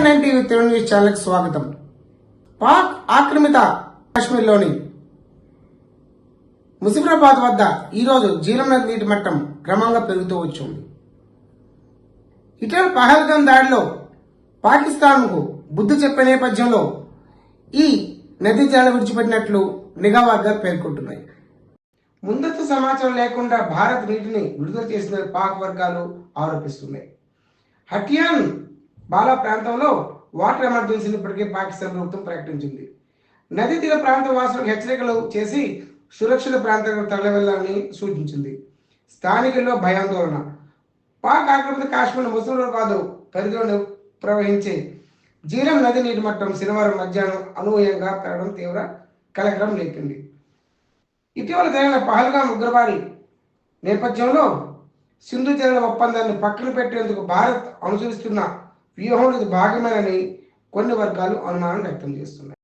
ఛానల్కి స్వాగతం. పాక్ ఆక్రమిత కాశ్మీర్లోని ముసిఫరాబాద్ వద్ద ఈరోజు జీలంనది నీటి మట్టం క్రమంగా పెరుగుతూ వచ్చింది. ఇటీవల పహల్గం దాడిలో పాకిస్తాన్కు బుద్ధి చెప్పే నేపథ్యంలో ఈ నదీ జల విడిచిపెట్టినట్లు నిఘా వర్గాలు పేర్కొంటున్నాయి. ముందస్తు సమాచారం లేకుండా భారత్ నీటిని విడుదల చేసిన పాక్ వర్గాలు ఆరోపిస్తున్నాయి. హటియాన్ బాలా ప్రాంతంలో వాటర్ ఎమర్జెన్సీని ఇప్పటికే పాకిస్తాన్ ప్రభుత్వం ప్రకటించింది. నదీ తీర ప్రాంత వాసులకు హెచ్చరికలు చేసి సురక్షిత ప్రాంతాలకు తరలివెళ్ళాలని సూచించింది. స్థానికుల్లో భయాందోళన. పాక్ ఆక్రమిత కాశ్మీర్ ముస్లింలు కాదు పరిధిలో ప్రవహించే జీలం నది నీటి మట్టం శనివారం మధ్యాహ్నం అనూహ్యంగా పెరగడం తీవ్ర కలకలం లేపింది ఇటీవల జరిగిన పహల్గాం ఉగ్రవాది నేపథ్యంలో సింధు జల ఒప్పందాన్ని పక్కన పెట్టేందుకు భారత్ అనుసరిస్తున్న వ్యూహంలో ఇది భాగమేనని కొన్ని వర్గాలు అనుమానం వ్యక్తం చేస్తున్నాయి.